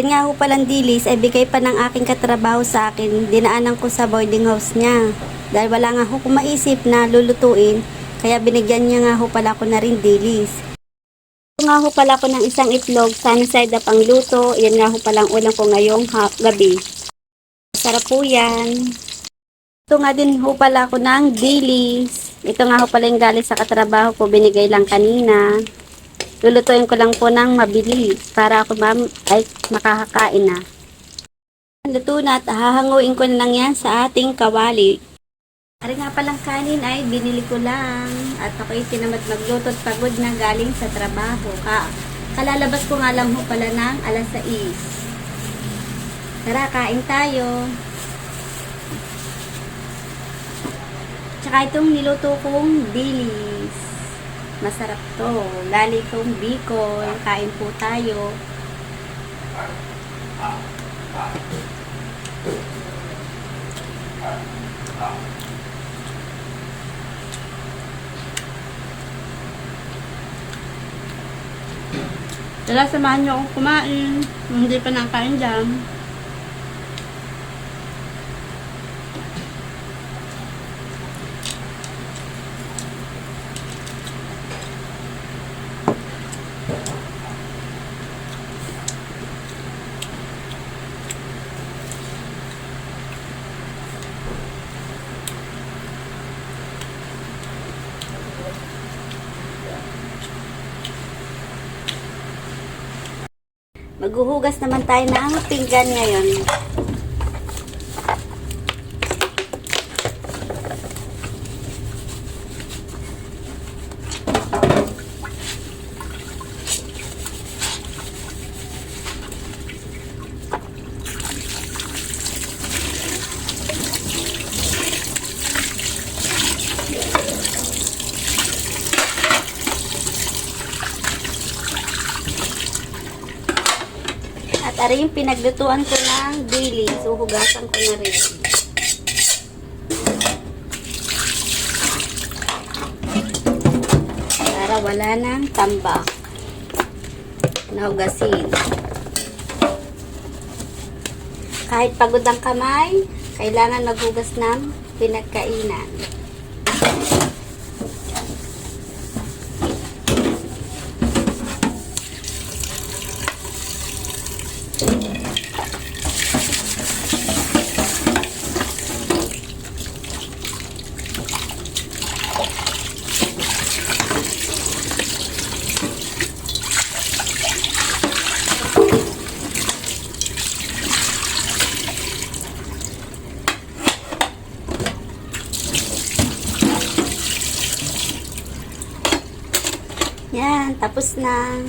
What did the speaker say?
Yan nga ho palang dilis ay bigay pa ng aking katrabaho sa akin. Dinaanan ko sa boarding house niya. Dahil wala nga ho kung maisip na lulutuin, kaya binigyan niya nga ho pala ko na rin dilis. Ito nga ho pala ko ng isang itlog, sunny side up ang luto. Yan nga ho palang ulam ko ngayong gabi. Sarap po yan. Ito nga din ho pala ko ng dilis. Ito nga ho pala yung galing sa katrabaho ko, binigay lang kanina. Lulutuin ko lang po ng mabilis para ako ma'am ay makakakain na. Luto na at hahanguin ko na lang yan sa ating kawali. Ari nga palang kanin ay binili ko lang at ako'y tinamad magluto at pagod na galing sa trabaho. Ka kalalabas ko nga lang ho pala ng alas 6. Tara, kain tayo. Tsaka itong niluto kong dilis. Masarap to. Lali itong bicol. Kain po tayo. Tara, samahan niyo akong kumain. Hindi pa nakain dyan. Maghuhugas naman tayo ng pinggan ngayon. At ari yung pinaglutuan ko ng daily. So, hugasan ko na rin. Para wala nang tambak. Nahugasin. Kahit pagod ang kamay, kailangan maghugas ng pinagkainan. Yan, tapos na.